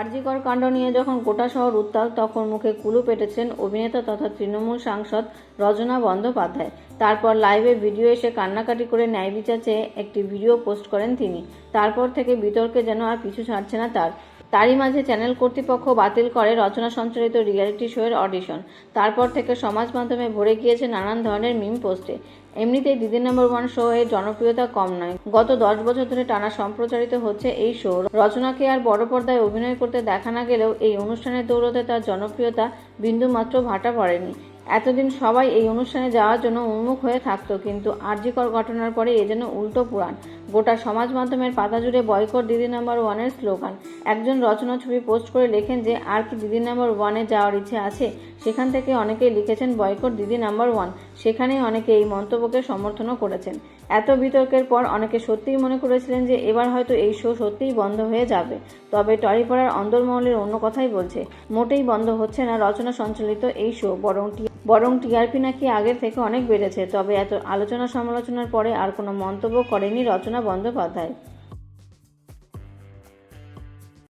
আরজিকর কাণ্ড নিয়ে যখন গোটা শহর উত্তাল, তখন মুখে কুলু পেটেছেন অভিনেতা তথা তৃণমূল সাংসদ রজনা বন্দ্যোপাধ্যায়। তারপর লাইভে ভিডিও এসে কান্নাকাটি করে ন্যায় বিচার চেয়ে একটি ভিডিও পোস্ট করেন তিনি। তারপর থেকে বিতর্কে যেন আর পিছু ছাড়ছে না তার। তারই মাঝে চ্যানেল কর্তৃপক্ষ বাতিল করে রচনা সঞ্চালিত রিয়েলিটি শোয়ের অডিশন। তারপর থেকে সমাজ মাধ্যমে ভরে গিয়েছে নানান ধরনের মিম পোস্টে। এমনিতেই দিদি নম্বর ওয়ান শো এর জনপ্রিয়তা কম নয়। গত দশ বছর ধরে টানা সম্প্রচারিত হচ্ছে এই শো। রচনাকে আর বড় পর্দায় অভিনয় করতে দেখা না গেলেও এই অনুষ্ঠানের দৌলতে তার জনপ্রিয়তা বিন্দুমাত্র ভাটা পড়েনি। এতদিন সবাই এই অনুষ্ঠানে যাওয়ার জন্য উন্মুখ হয়ে থাকতো, কিন্তু আরজিকর ঘটনার পরে এ যেন উল্টো পুরাণ। গোটা সমাজ মাধ্যমের পাতা জুড়ে বয়কট দিদি নাম্বার ওয়ানের স্লোগান। একজন রচনা ছবি পোস্ট করে লেখেন যে, আর কি দিদি নাম্বার ওয়ানে যাওয়ার ইচ্ছে আছে? সেখান থেকে অনেকেই লিখেছেন, বয়কট দিদি নাম্বার ওয়ান। সেখানেই অনেকে এই মন্তব্যকে সমর্থনও করেছেন। এত বিতর্কের পর অনেকে সত্যিই মনে করেছিলেন যে, এবার হয়তো এই শো সত্যিই বন্ধ হয়ে যাবে। তবে টরিপাড়ার অন্দরমহলের অন্য কথাই বলছে, মোটেই বন্ধ হচ্ছে না রচনা সঞ্চালিত এই শো, বরং বরং টিআরপি নাকি আগের থেকে অনেক বেড়েছে, তবে এত আলোচনা সমালোচনার পরে আর কোনো মন্তব্য করেনি রচনা বন্দ্যোপাধ্যায়।